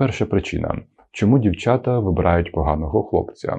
Перша причина, чому дівчата вибирають поганого хлопця.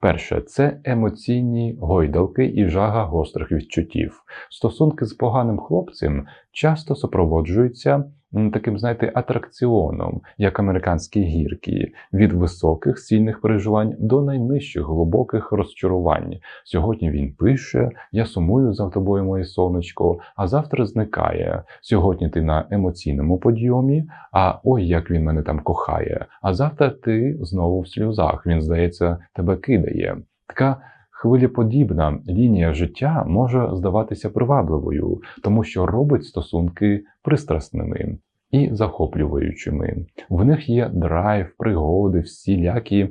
Перше, це емоційні гойдалки і жага гострих відчуттів. Стосунки з поганим хлопцем часто супроводжуються таким, знаєте, атракціоном, як американські гірки, від високих сильних переживань до найнижчих глибоких розчарувань. Сьогодні він пише: Я сумую за тобою, моє сонечко, а завтра зникає. Сьогодні ти на емоційному подйомі, а ой, як він мене там кохає. А завтра ти знову в сльозах. Він, здається, тебе кидає. Така Хвилеподібна лінія життя може здаватися привабливою, тому що робить стосунки пристрасними і захоплюючими. В них є драйв, пригоди, всілякі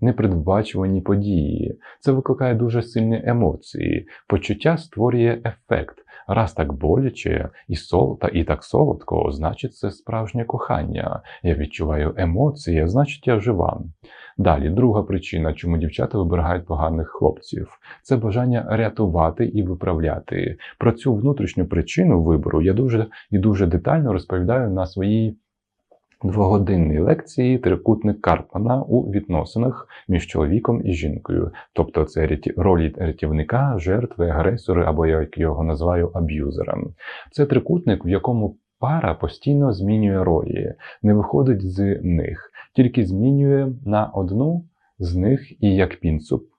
непередбачувані події. Це викликає дуже сильні емоції. Почуття створює ефект. Раз так боляче і сол, і так солодко, значить, це справжнє кохання. Я відчуваю емоції, значить, я жива. Далі, друга причина, чому дівчата вибирають поганих хлопців, це бажання рятувати і виправляти. Про цю внутрішню причину вибору я дуже і дуже детально розповідаю на своїй двогодинній лекції трикутник Карпмана у відносинах між чоловіком і жінкою. Тобто це ролі рятівника, жертви, агресори або як його називаю аб'юзером. Це трикутник, в якому пара постійно змінює ролі, не виходить з них, тільки змінює на одну з них і як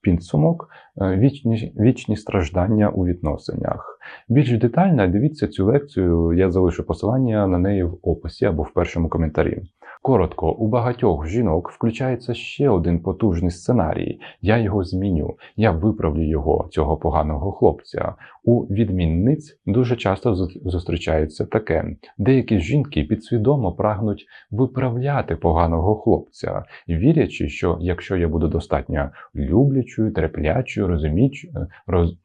підсумок е, вічні, вічні страждання у відносинах. Більш детально дивіться цю лекцію, я залишу посилання на неї в описі або в першому коментарі. Коротко, у багатьох жінок включається ще один потужний сценарій. Я його зміню, я виправлю його, цього поганого хлопця. У відмінниць дуже часто зустрічається таке: деякі жінки підсвідомо прагнуть виправляти поганого хлопця, вірячи, що якщо я буду достатньо люблячою, терплячою, розумічою, роз,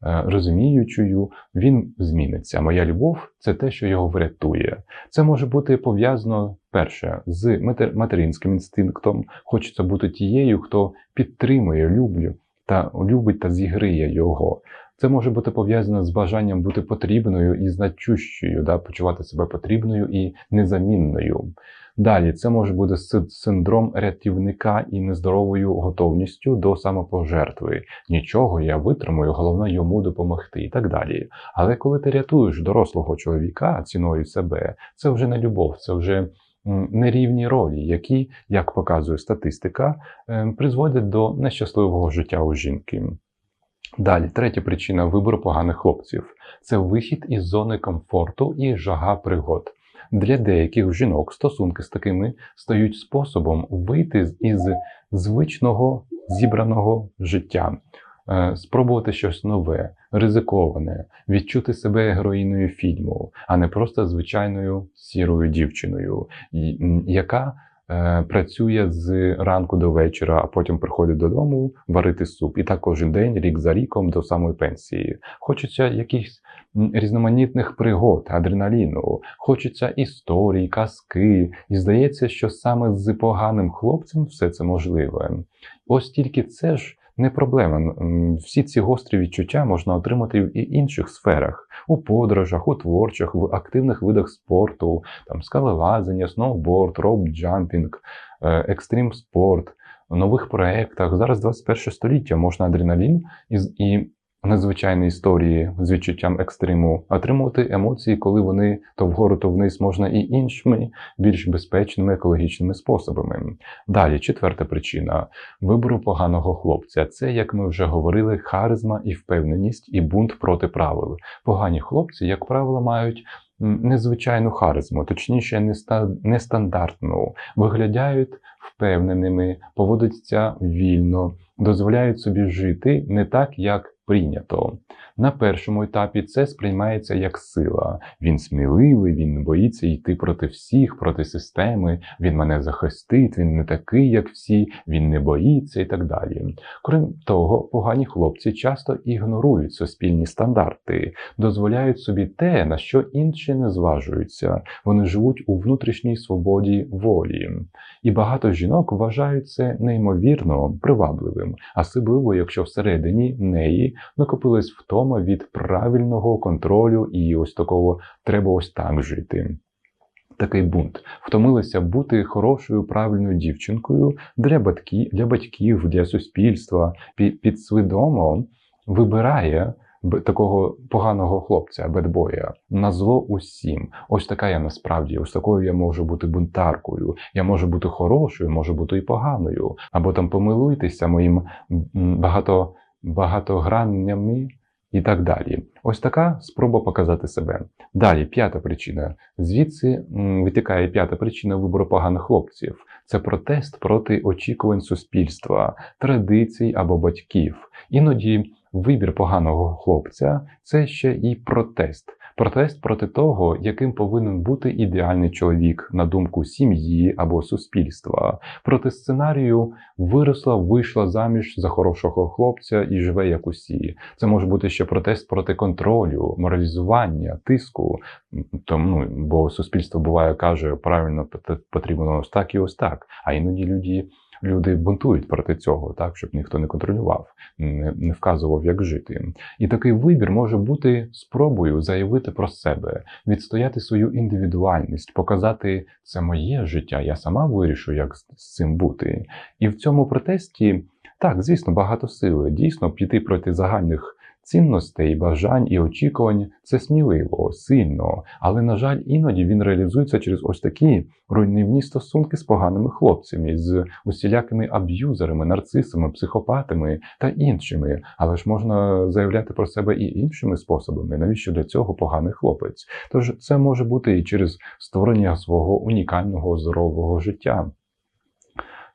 розуміючою, він зміниться. Моя любов це те, що його врятує. Це може бути пов'язано перше з материнським інстинктом. Хочеться бути тією, хто підтримує, люблю та любить та зігриє його. Це може бути пов'язано з бажанням бути потрібною і значущою, да, почувати себе потрібною і незамінною. Далі це може бути синдром рятівника і нездоровою готовністю до самопожертви. Нічого я витримую, головне йому допомогти і так далі. Але коли ти рятуєш дорослого чоловіка ціною себе, це вже не любов, це вже нерівні ролі, які, як показує статистика, ем, призводять до нещасливого життя у жінки. Далі, третя причина вибору поганих хлопців це вихід із зони комфорту і жага пригод. Для деяких жінок стосунки з такими стають способом вийти із звичного зібраного життя, е, спробувати щось нове, ризиковане, відчути себе героїною фільму, а не просто звичайною сірою дівчиною, яка працює з ранку до вечора, а потім приходить додому варити суп. І так кожен день, рік за ріком, до самої пенсії. Хочеться якихось різноманітних пригод, адреналіну, хочеться історій, казки. І здається, що саме з поганим хлопцем все це можливе. Ось тільки це ж не проблема. Всі ці гострі відчуття можна отримати в і інших сферах: у подорожах, у творчих, в активних видах спорту, там скалелазання, сноуборд, роуп-джампінг, е, екстрім спорт, нових проєктах. Зараз 21 століття можна адреналін і незвичайні історії з відчуттям екстриму, отримувати емоції, коли вони то вгору, то вниз можна і іншими, більш безпечними екологічними способами. Далі, четверта причина вибору поганого хлопця це, як ми вже говорили, харизма і впевненість, і бунт проти правил. Погані хлопці, як правило, мають. Незвичайну харизму, точніше, нестандартну, виглядають впевненими, поводяться вільно, дозволяють собі жити не так, як прийнято. На першому етапі це сприймається як сила. Він сміливий, він боїться йти проти всіх, проти системи, він мене захистить, він не такий, як всі, він не боїться і так далі. Крім того, погані хлопці часто ігнорують суспільні стандарти, дозволяють собі те, на що інші не зважуються. Вони живуть у внутрішній свободі волі. І багато жінок вважають це неймовірно привабливим, особливо якщо всередині неї накопилась втома від правильного контролю і ось такого треба ось так жити. Такий бунт втомилися бути хорошою правильною дівчинкою для батьків, для батьків, для суспільства. Підсвідомо вибирає такого поганого хлопця, бедбоя, на зло усім. Ось така я насправді, ось такою я можу бути бунтаркою. Я можу бути хорошою, можу бути і поганою. Або там помилуйтеся моїм багато, багатограннями і так далі. Ось така спроба показати себе. Далі, п'ята причина. Звідси витікає п'ята причина вибору поганих хлопців. Це протест проти очікувань суспільства, традицій або батьків. Іноді вибір поганого хлопця це ще і протест. Протест проти того, яким повинен бути ідеальний чоловік на думку сім'ї або суспільства, проти сценарію виросла, вийшла заміж за хорошого хлопця і живе як усі. Це може бути ще протест проти контролю, моралізування, тиску. Тому ну, бо суспільство буває каже, правильно потрібно ось так і ось так. А іноді люди люди бунтують проти цього, так щоб ніхто не контролював, не, вказував, як жити. І такий вибір може бути спробою заявити про себе, відстояти свою індивідуальність, показати це моє життя. Я сама вирішу, як з цим бути. І в цьому протесті так, звісно, багато сили. Дійсно, піти проти загальних цінностей, бажань і очікувань це сміливо, сильно, але, на жаль, іноді він реалізується через ось такі руйнівні стосунки з поганими хлопцями, з усілякими аб'юзерами, нарцисами, психопатами та іншими. Але ж можна заявляти про себе і іншими способами, навіщо для цього поганий хлопець? Тож це може бути і через створення свого унікального здорового життя.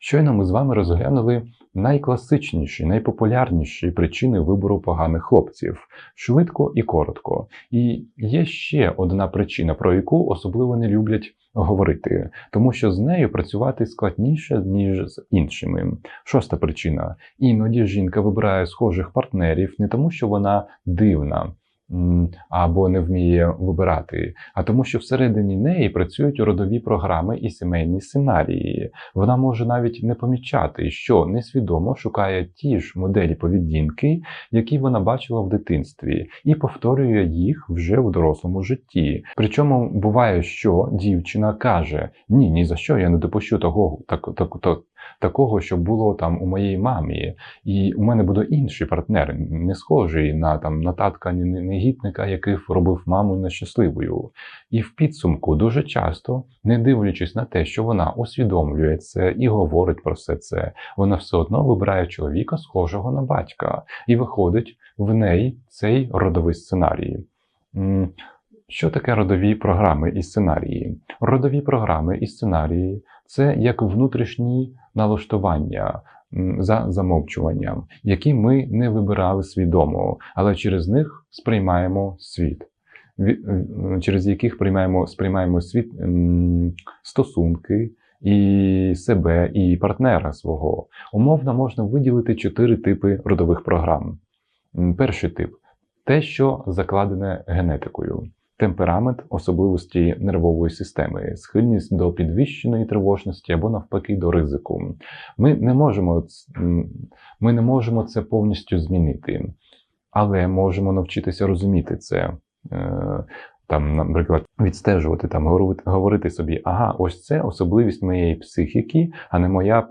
Щойно ми з вами розглянули найкласичніші, найпопулярніші причини вибору поганих хлопців швидко і коротко. І є ще одна причина, про яку особливо не люблять говорити, тому що з нею працювати складніше, ніж з іншими. Шоста причина: іноді жінка вибирає схожих партнерів не тому, що вона дивна або не вміє вибирати, а тому, що всередині неї працюють родові програми і сімейні сценарії. Вона може навіть не помічати, що несвідомо шукає ті ж моделі поведінки, які вона бачила в дитинстві, і повторює їх вже в дорослому житті. Причому буває, що дівчина каже: Ні, ні за що я не допущу того, так, так, так, такого, що було там у моїй мамі. І у мене буде інший партнер, не схожий на там на татка негідника, який робив маму нещасливою. І в підсумку дуже часто, не дивлячись на те, що вона усвідомлює це і говорить про все це, вона все одно вибирає чоловіка, схожого на батька, і виходить в неї цей родовий сценарій. Що таке родові програми і сценарії? Родові програми і сценарії це як внутрішні налаштування за замовчуванням, які ми не вибирали свідомо, але через них сприймаємо світ, через яких приймаємо, сприймаємо світ стосунки. І себе, і партнера свого умовно можна виділити чотири типи родових програм. Перший тип те, що закладене генетикою темперамент, особливості нервової системи, схильність до підвищеної тривожності або навпаки до ризику. Ми не можемо, Ми не можемо це повністю змінити, але можемо навчитися розуміти це. Там, наприклад, відстежувати, там, говорити собі, ага, ось це особливість моєї психіки, а не моя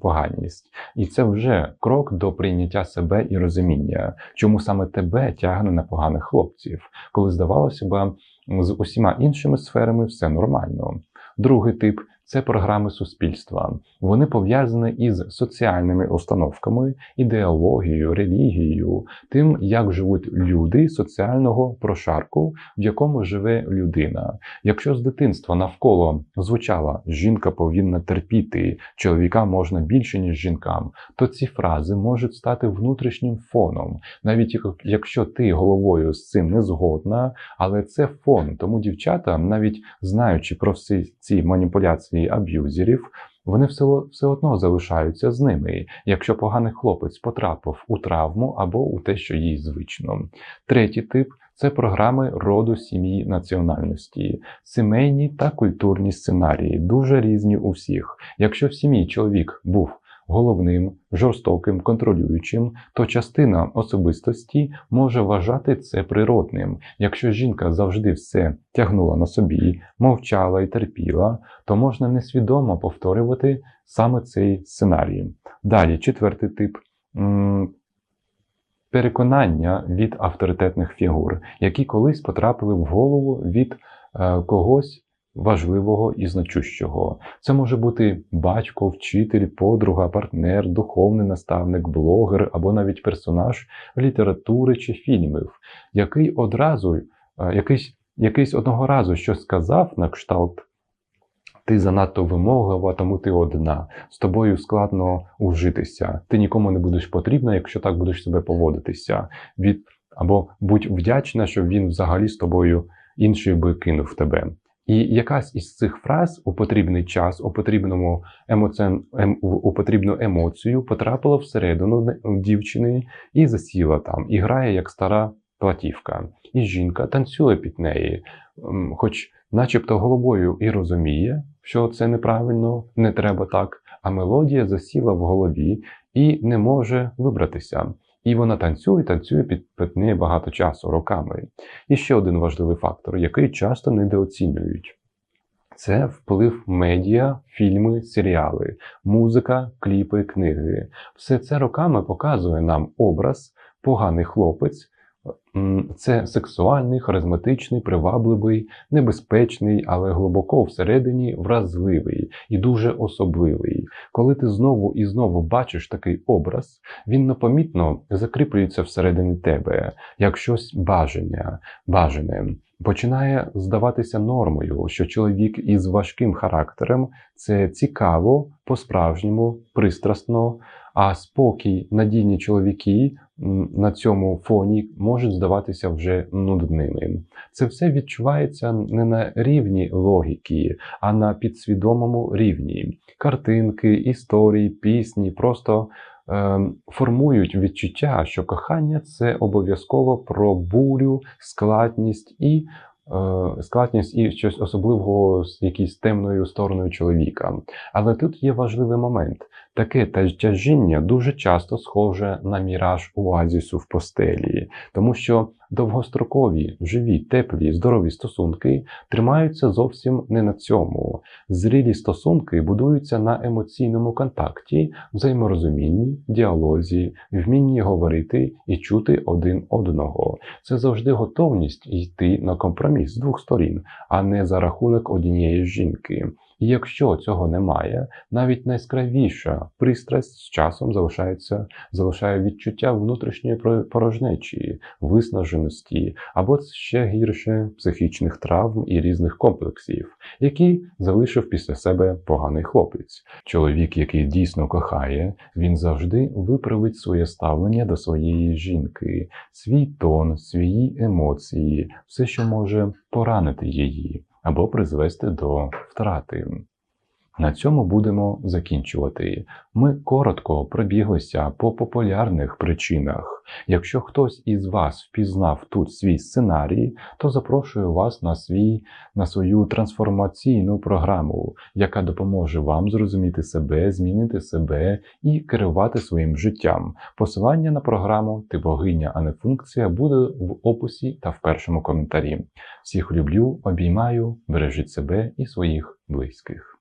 поганість. І це вже крок до прийняття себе і розуміння, чому саме тебе тягне на поганих хлопців, коли здавалося б, з усіма іншими сферами все нормально. Другий тип це програми суспільства. Вони пов'язані із соціальними установками, ідеологією, релігією, тим, як живуть люди соціального прошарку, в якому живе людина. Якщо з дитинства навколо звучала жінка повинна терпіти, чоловіка можна більше, ніж жінкам, то ці фрази можуть стати внутрішнім фоном, навіть якщо ти головою з цим не згодна, але це фон. Тому дівчата, навіть знаючи про всі ці маніпуляції і аб'юзерів, вони все, все одно залишаються з ними, якщо поганий хлопець потрапив у травму або у те, що їй звично. Третій тип це програми роду сім'ї національності, сімейні та культурні сценарії, дуже різні у всіх. Якщо в сім'ї чоловік був головним, жорстоким, контролюючим, то частина особистості може вважати це природним. Якщо жінка завжди все тягнула на собі, мовчала і терпіла, то можна несвідомо повторювати саме цей сценарій. Далі, четвертий тип. Переконання від авторитетних фігур, які колись потрапили в голову від е, когось важливого і значущого. Це може бути батько, вчитель, подруга, партнер, духовний наставник, блогер або навіть персонаж літератури чи фільмів, який одразу е, якийсь, якийсь одного разу щось сказав на кшталт. Ти занадто вимоглива, тому ти одна. З тобою складно ужитися. Ти нікому не будеш потрібна, якщо так будеш себе поводитися. Від або будь вдячна, що він взагалі з тобою інший би кинув тебе. І якась із цих фраз у потрібний час, у потрібному емоці... ем... у потрібну емоцію потрапила всередину дівчини і засіла там, і грає як стара платівка. І жінка танцює під неї, хоч, начебто, головою і розуміє, що це неправильно, не треба так. А мелодія засіла в голові і не може вибратися. І вона танцює, танцює під, неї багато часу, роками. І ще один важливий фактор, який часто недооцінюють. Це вплив медіа, фільми, серіали, музика, кліпи, книги. Все це роками показує нам образ, поганий хлопець, це сексуальний, харизматичний, привабливий, небезпечний, але глибоко всередині вразливий і дуже особливий. Коли ти знову і знову бачиш такий образ, він непомітно закріплюється всередині тебе, як щось бажання, бажане. Починає здаватися нормою, що чоловік із важким характером це цікаво, по-справжньому, пристрасно, а спокій, надійні чоловіки на цьому фоні можуть здаватися вже нудними. Це все відчувається не на рівні логіки, а на підсвідомому рівні. Картинки, історії, пісні просто е, формують відчуття, що кохання це обов'язково про бурю, складність і. Е, складність і щось особливого з якоюсь темною стороною чоловіка. Але тут є важливий момент. Таке тяжіння дуже часто схоже на міраж оазісу в постелі, тому що довгострокові, живі, теплі, здорові стосунки тримаються зовсім не на цьому. Зрілі стосунки будуються на емоційному контакті, взаєморозумінні, діалозі, вмінні говорити і чути один одного. Це завжди готовність йти на компроміс з двох сторін, а не за рахунок однієї жінки. І якщо цього немає, навіть найскравіша пристрасть з часом залишається, залишає відчуття внутрішньої порожнечі, виснаженості або ще гірше психічних травм і різних комплексів, які залишив після себе поганий хлопець. Чоловік, який дійсно кохає, він завжди виправить своє ставлення до своєї жінки, свій тон, свої емоції, все, що може поранити її або призвести до втрати. На цьому будемо закінчувати. Ми коротко пробіглися по популярних причинах. Якщо хтось із вас впізнав тут свій сценарій, то запрошую вас на свій, на свою трансформаційну програму, яка допоможе вам зрозуміти себе, змінити себе і керувати своїм життям. Посилання на програму Ти богиня, а не функція буде в описі та в першому коментарі. Всіх люблю, обіймаю, бережіть себе і своїх близьких.